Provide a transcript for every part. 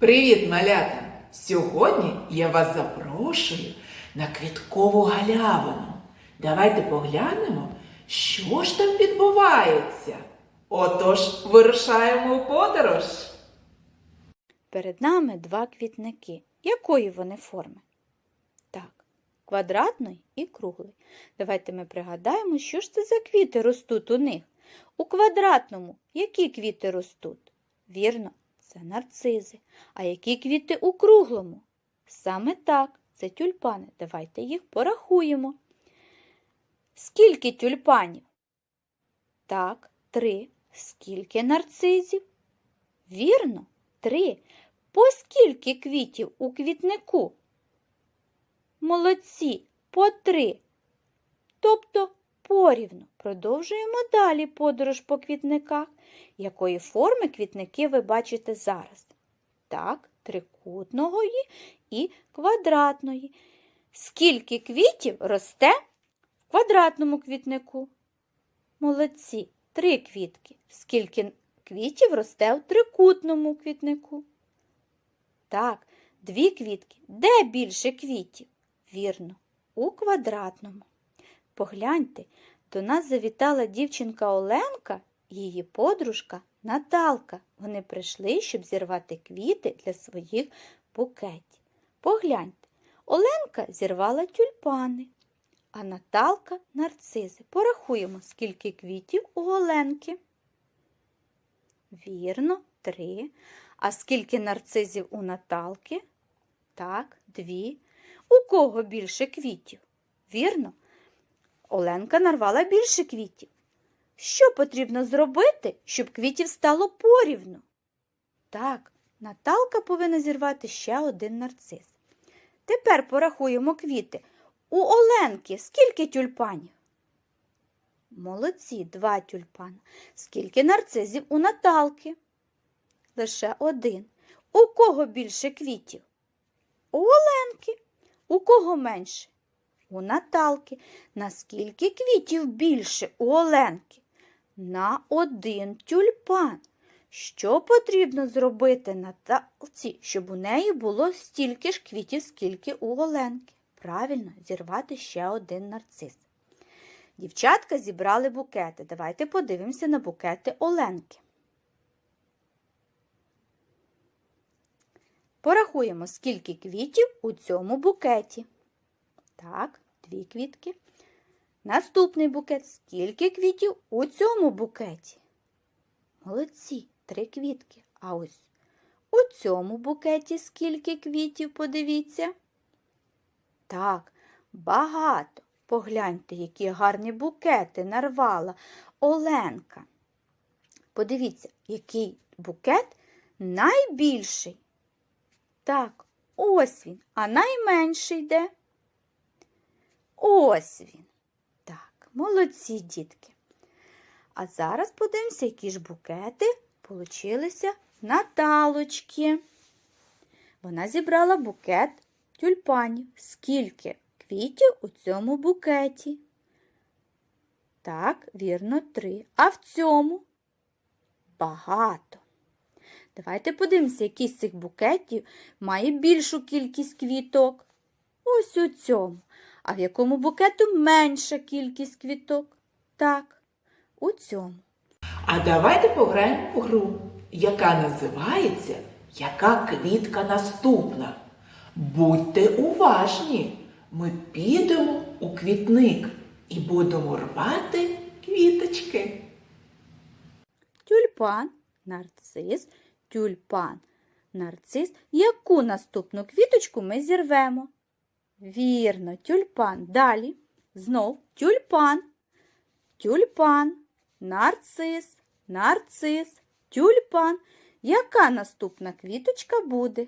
Привіт, малята! Сьогодні я вас запрошую на квіткову галявину. Давайте поглянемо, що ж там відбувається. Отож, вирушаємо у подорож. Перед нами два квітники. Якої вони форми? Так, квадратної і круглої. Давайте ми пригадаємо, що ж це за квіти ростуть у них. У квадратному які квіти ростуть? Вірно, це нарцизи. А які квіти у круглому? Саме так, це тюльпани. Давайте їх порахуємо. Скільки тюльпанів? Так, три. Скільки нарцизів? Вірно, три. По скільки квітів у квітнику? Молодці, по три. Тобто порівну. Продовжуємо далі подорож по квітниках. Якої форми квітники ви бачите зараз? Так, трикутної і квадратної. Скільки квітів росте в квадратному квітнику? Молодці, три квітки. Скільки квітів росте у трикутному квітнику? Так, дві квітки. Де більше квітів? Вірно, у квадратному. Погляньте, до нас завітала дівчинка Оленка її подружка Наталка. Вони прийшли, щоб зірвати квіти для своїх букетів. Погляньте, Оленка зірвала тюльпани, а Наталка нарцизи. Порахуємо, скільки квітів у Оленки. Вірно, три. А скільки нарцизів у Наталки? Так, дві. У кого більше квітів? Вірно. Оленка нарвала більше квітів. Що потрібно зробити, щоб квітів стало порівну? Так, Наталка повинна зірвати ще один нарцис. Тепер порахуємо квіти. У Оленки скільки тюльпанів? Молодці, два тюльпани. Скільки нарцизів у Наталки? Лише один. У кого більше квітів? У Оленки. У кого менше? У Наталки. Наскільки квітів більше у Оленки? На один тюльпан. Що потрібно зробити Наталці, щоб у неї було стільки ж квітів, скільки у Оленки? Правильно, зірвати ще один нарцис. Дівчатка зібрали букети. Давайте подивимося на букети Оленки. Порахуємо, скільки квітів у цьому букеті. Так, дві квітки. Наступний букет. Скільки квітів у цьому букеті? Молодці, три квітки. А ось у цьому букеті скільки квітів, подивіться. Так, багато. Погляньте, які гарні букети нарвала Оленка. Подивіться, який букет найбільший. Так, ось він, а найменший де? Ось він. Так, молодці дітки. А зараз подивимося, які ж букети получилися Наталочки. Вона зібрала букет тюльпанів. Скільки квітів у цьому букеті? Так, вірно, три. А в цьому багато. Давайте подивимося, який з цих букетів має більшу кількість квіток. Ось у цьому. А в якому букету менша кількість квіток? Так, у цьому. А давайте пограємо в гру, яка називається Яка квітка наступна? Будьте уважні, ми підемо у квітник і будемо рвати квіточки. Тюльпан, нарцис, тюльпан, нарцис. Яку наступну квіточку ми зірвемо? Вірно, тюльпан. Далі. Знов тюльпан, тюльпан, нарцис, нарцис, тюльпан. Яка наступна квіточка буде?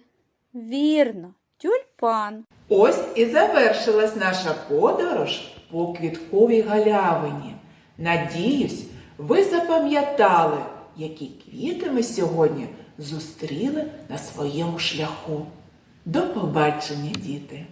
Вірно, тюльпан. Ось і завершилась наша подорож по квітковій галявині. Надіюсь, ви запам'ятали, які квіти ми сьогодні зустріли на своєму шляху. До побачення, діти!